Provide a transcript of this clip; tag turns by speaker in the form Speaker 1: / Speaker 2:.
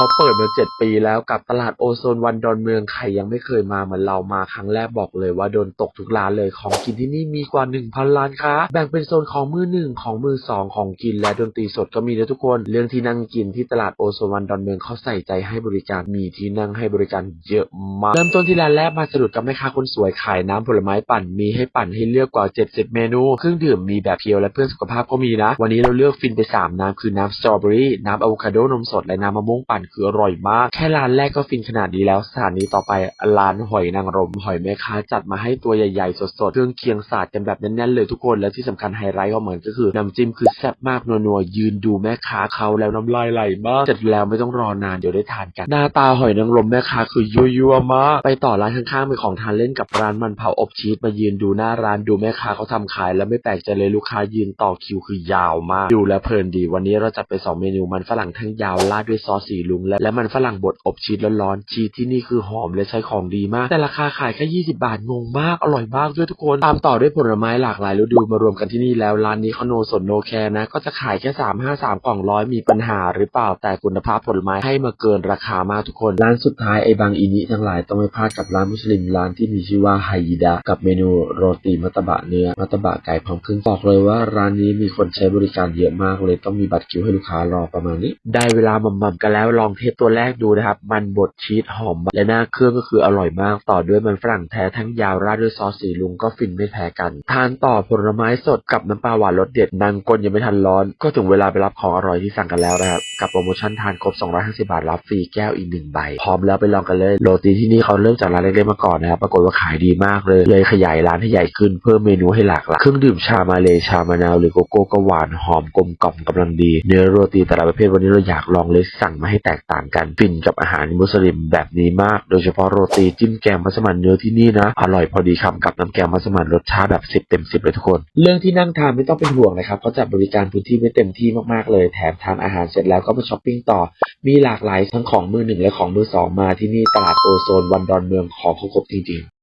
Speaker 1: เขาเปิดมาเจ็ดปีแล้วกับตลาดโอโซนวันดอนเมืองใครยังไม่เคยมาเหมือนเรามาครั้งแรกบอกเลยว่าโดนตกทุกร้านเลยของกินที่นี่มีกว่า 1,000ร้านค้าแบ่งเป็นโซนของมือหนึ่งของมือสองของกินและดนตรีสดก็มีนะทุกคน เรื่องที่นั่งกินที่ตลาดโอโซนวันดอนเมืองเขาใส่ใจให้บริการมีที่นั่งให้บริการเยอะมากเริ่มต้นที่ร้านแรกมาสะดุดกับแม่ค้าคนสวยขายน้ำผลไม้ปั่นมีให้ปั่นให้เลือกกว่า 70 เมนูเครื่องดื่มมีแบบเพียวและเพื่อสุขภาพก็มีนะ วันนี้เราเลือกฟินไป 3 น้ำคือน้ำสตรอเบอรี่น้ำอะโวคาโดนมสดและน้ำมะม่วงปั่นคืออร่อยมาก แค่ร้านแรกก็ฟินขนาดนี้แล้วสถานีต่อไปร้านหอยนางรมหอยแม่ค้าจัดมาให้ตัวใหญ่ๆ สดๆ เครื่องเคียงสาดกันแบบแน่นๆเลยทุกคนและที่สำคัญไฮไลท์ของมันก็คือน้ำจิ้มคือแซ่บมากนัวๆยืนดูแม่ค้าเขาแล้วน้ำลายไหลมากเสร็จแล้วไม่ต้องรอนานเดี๋ยวได้ทานกัน หน้าตาหอยนางรมแม่ค้าคือยั่วๆมากไปต่อร้านข้างๆเป็นของทานเล่นกับร้านมันเผาอบชีสมายืนดูหน้าร้านดูแม่ค้าเขาทำขาย แล้วไม่แปลกใจเลยลูกค้ายืนต่อคิวคือยาวมากดูแลเพลินดี วันนี้เราจัดไปสองเมนูมันฝรั่งทั้งยาวราดด้วยซอสสีลุงและและมันฝรั่งบดอบชีสร้อนๆชีสที่นี่คือหอมและใช้ของดีมาก แต่ราคาขายแค่20 บาทงงมากอร่อยมากด้วยทุกคน ตามต่อด้วยผลไม้หลากหลายฤดูมารวมกันที่นี่แล้วร้านนี้เขาโนสนโนแคร์นะ ก็จะขายแค่ 3 5 3 กล่องร้อยมีปัญหาหรือเปล่าแต่คุณภาพผลไม้ให้มาเกินราคามากทุกคน ร้านสุดท้ายไอ้บางอินิทั้งหลายต้องไม่พลาดกับร้านมุสลิมร้านที่มีชื่อว่าไฮยิดะกับเมนูโรตีมัตตบะเนื้อมัตตบะไก่พร้อมเครื่องบอกเลยว่าร้านนี้มีคนใช้บริการเยอะมากเลยต้องมีบัตรคิวให้ลูกค้ารอประมาณนี้ ได้เวลาหม่ำๆกันแล้วลองเทสตัวแรกดูนะครับ มันบดชีสหอม และหน้าเครื่องก็คืออร่อยมาก ต่อด้วยมันฝรั่งแท้ทั้งยาวราดด้วยซอสสีลุงก็ฟินไม่แพ้กัน ทานต่อผลไม้สดกับน้ำปลาหวานรสเด็ดนางกลยังไม่ทันร้อน ก็ถึงเวลาไปรับของอร่อยที่สั่งกันแล้วนะครับ กับโปรโมชั่นทานครบ 250 บาทรับฟรีแก้วอีกหนึ่งใบ พร้อมแล้วไปลองกันเลย โรตีที่นี่เขาเริ่มจากร้านเล็กๆมาก่อนนะครับ ปรากฏว่าขายดีมากเลย เลยขยายร้านให้ใหญ่ขึ้นเพิ่มเมนูให้หลากหลาย เครื่องดื่มชามาเลชามะนาวหรือโกโก้ก็หวานหอมกลมกล่อมกำลังดี เนื้อโรตีแต่ละประเภทวันนี้เราอยากลองเลยสั่งมาให้แตกต่างกันฟินกับอาหารมุสลิมแบบนี้มาก โดยเฉพาะโรตีจิ้มแกงมัสมั่นเนื้อที่นี่นะ อร่อยพอดีคำกับน้ำแกงมัสมั่นรสชาติแบบสิบเต็มสิบเลยทุกคน เรื่องที่นั่งทานไม่ต้องเป็นห่วงนะครับเขาจัดบริการพื้นที่ไว้เต็มที่มากๆเลย แถมทานอาหารเสร็จแล้วก็มาช้อปปิ้งต่อ มีหลากหลายทั้งของมือหนึ่งและของมือสองมาที่นี่ตลาดโอโซนวันดอนเมืองของครบจริงๆ